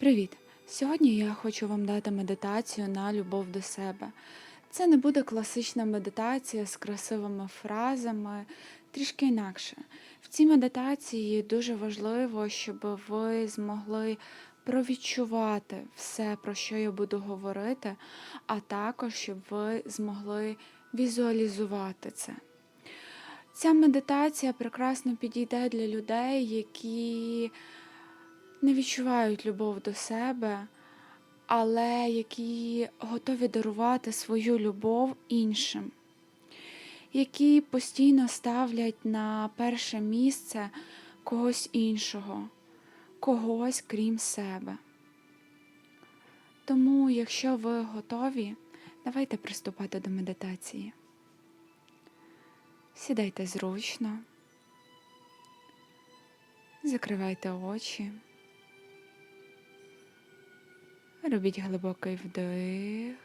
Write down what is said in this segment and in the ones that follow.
Привіт! Сьогодні я хочу вам дати медитацію на любов до себе. Це не буде класична медитація з красивими фразами, трішки інакше. В цій медитації дуже важливо, щоб ви змогли провідчувати все, про що я буду говорити, а також щоб ви змогли візуалізувати це. Ця медитація прекрасно підійде для людей, які не відчувають любов до себе, але які готові дарувати свою любов іншим, які постійно ставлять на перше місце когось іншого, когось крім себе. Тому, якщо ви готові, давайте приступати до медитації. Сідайте зручно, закривайте очі. Робіть глибокий вдих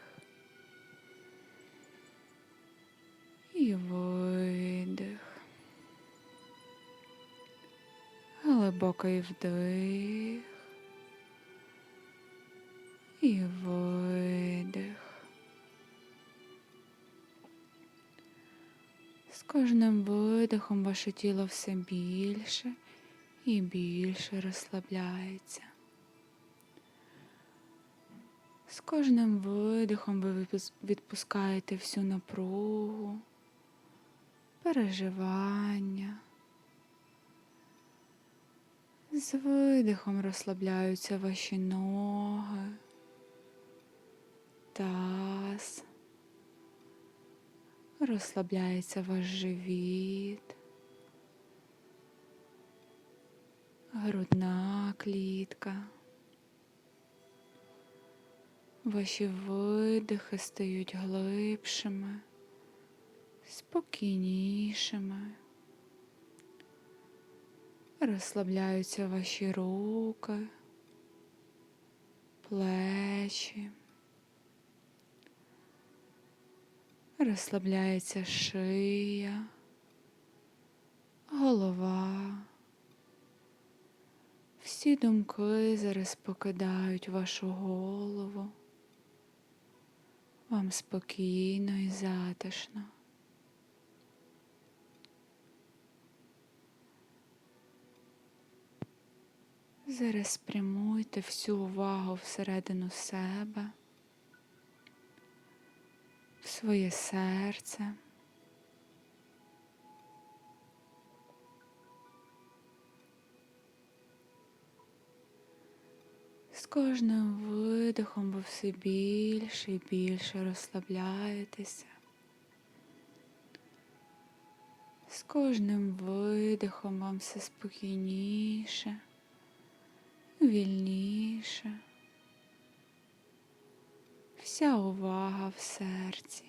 і видих. Глибокий вдих і видих. З кожним видихом ваше тіло все більше і більше розслабляється. З кожним видихом ви відпускаєте всю напругу, переживання. З видихом розслабляються ваші ноги, таз, розслабляється ваш живіт, грудна клітка. Ваші видихи стають глибшими, спокійнішими. Розслабляються ваші руки, плечі. Розслабляється шия, голова. Всі думки зараз покидають вашу голову. Вам спокійно і затишно. Зараз спрямуйте всю увагу всередину себе, в своє серце. З кожним видихом ви все більше і більше розслабляєтеся. З кожним видихом вам все спокійніше, вільніше. Вся увага в серці.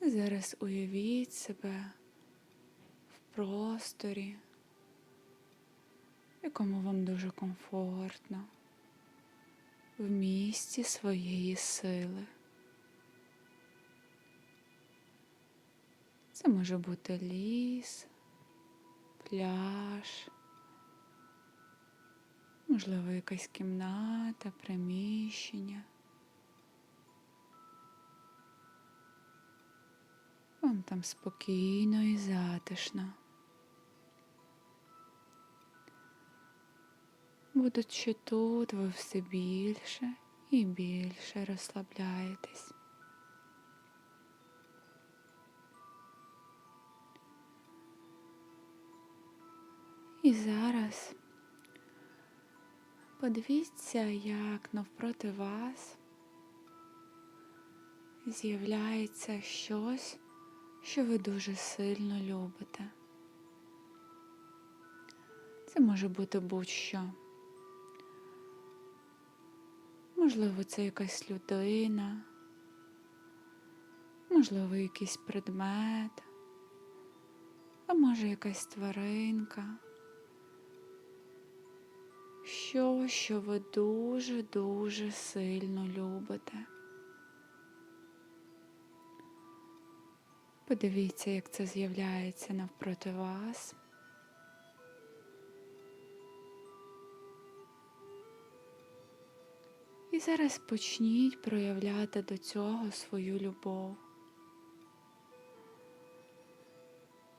Зараз уявіть себе просторі, в якому вам дуже комфортно, в місці своєї сили. Це може бути ліс, пляж, можливо, якась кімната, приміщення. Вам там спокійно і затишно. Будучи тут, ви все більше і більше розслабляєтесь. І зараз подивіться, як навпроти вас з'являється щось, що ви дуже сильно любите. Це може бути будь-що. Можливо, це якась людина, можливо, якийсь предмет, а може якась тваринка. Що, що ви дуже-дуже сильно любите. Подивіться, як це з'являється навпроти вас. І зараз почніть проявляти до цього свою любов.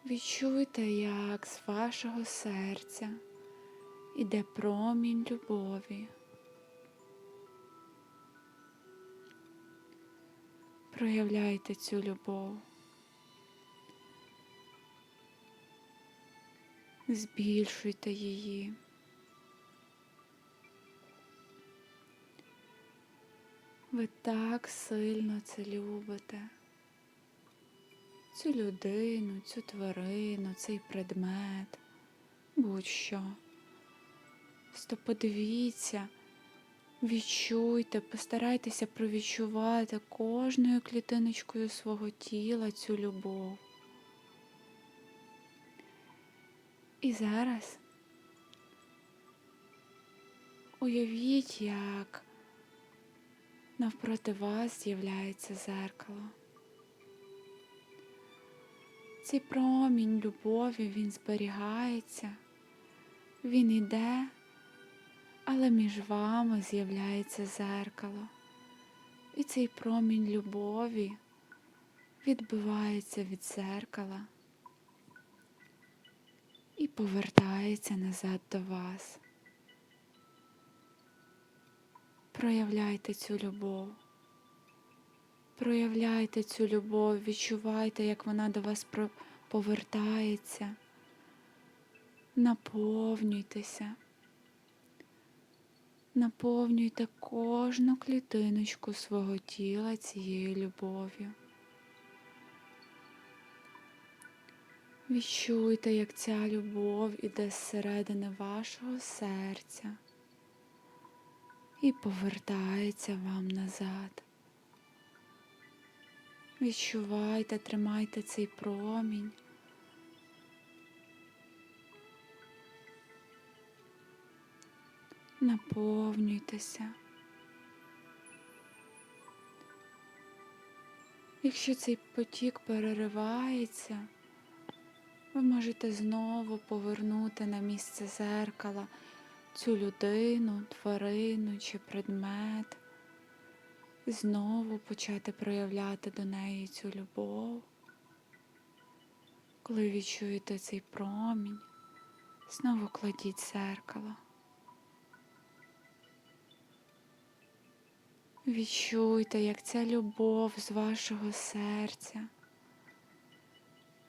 Відчуйте, як з вашого серця іде промінь любові. Проявляйте цю любов. Збільшуйте її. Ви так сильно це любите. Цю людину, цю тварину, цей предмет, будь-що. Просто подивіться, відчуйте, постарайтеся провідчувати кожною клітиночкою свого тіла цю любов. І зараз уявіть, як навпроти вас з'являється зеркало. Цей промінь любові він зберігається, він іде, але між вами з'являється зеркало. І цей промінь любові відбивається від зеркала і повертається назад до вас. Проявляйте цю любов. Проявляйте цю любов, відчувайте, як вона до вас повертається. Наповнюйтеся. Наповнюйте кожну клітиночку свого тіла цією любов'ю. Відчуйте, як ця любов іде зсередини вашого серця і повертається вам назад. Відчувайте, тримайте цей промінь. Наповнюйтеся. Якщо цей потік переривається, ви можете знову повернути на місце зеркала цю людину, тварину чи предмет, знову почати проявляти до неї цю любов. Коли відчуєте цей промінь, знову кладіть зеркало. Відчуйте, як ця любов з вашого серця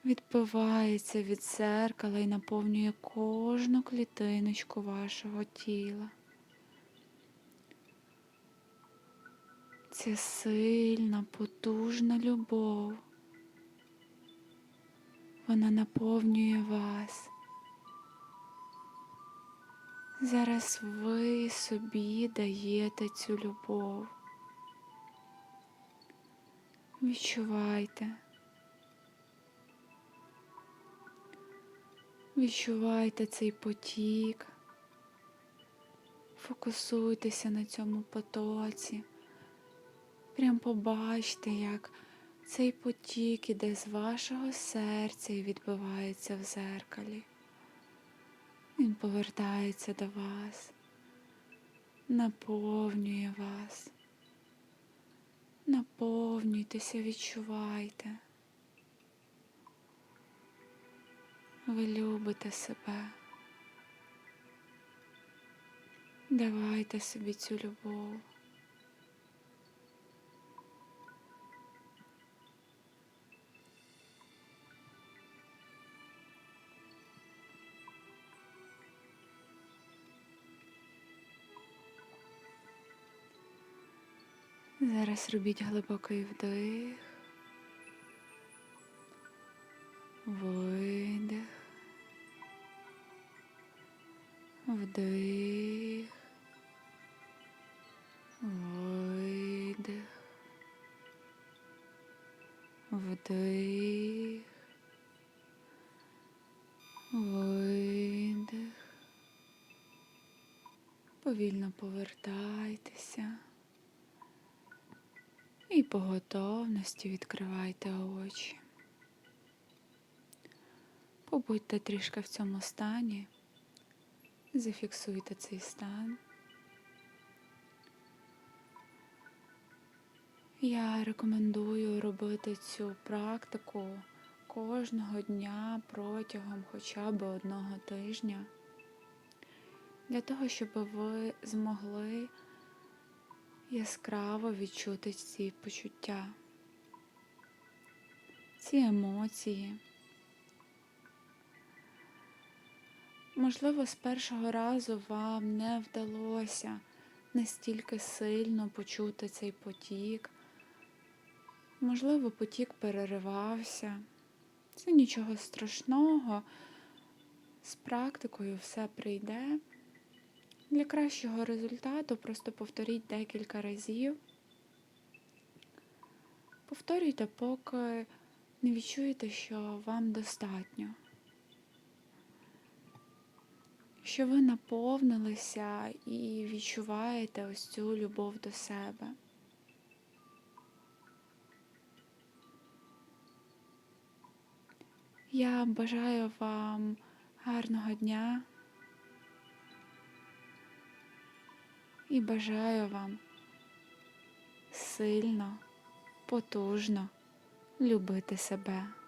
відбивається від зеркала і наповнює кожну клітиночку вашого тіла. Ця сильна, потужна любов. Вона наповнює вас. Зараз ви собі даєте цю любов. Відчувайте. Відчувайте цей потік. Фокусуйтеся на цьому потоці. Прям побачте, як цей потік іде з вашого серця і відбивається в зеркалі. Він повертається до вас, наповнює вас. Наповнюйтеся, відчувайте. Ви любите себе. Давайте собі цю любов. Зараз робіть глибокий вдих, видих, вдих, видих, вдих, видих. Повільно повертайтеся. І по готовності відкривайте очі. Побудьте трішки в цьому стані. Зафіксуйте цей стан. Я рекомендую робити цю практику кожного дня протягом хоча б одного тижня, для того, щоб ви змогли яскраво відчути ці почуття, ці емоції. Можливо, з першого разу вам не вдалося настільки сильно почути цей потік. Можливо, потік переривався. Це нічого страшного. З практикою все прийде. Для кращого результату просто повторіть декілька разів. Повторюйте, поки не відчуєте, що вам достатньо. Що ви наповнилися і відчуваєте ось цю любов до себе. Я бажаю вам гарного дня і бажаю вам сильно, потужно любити себе.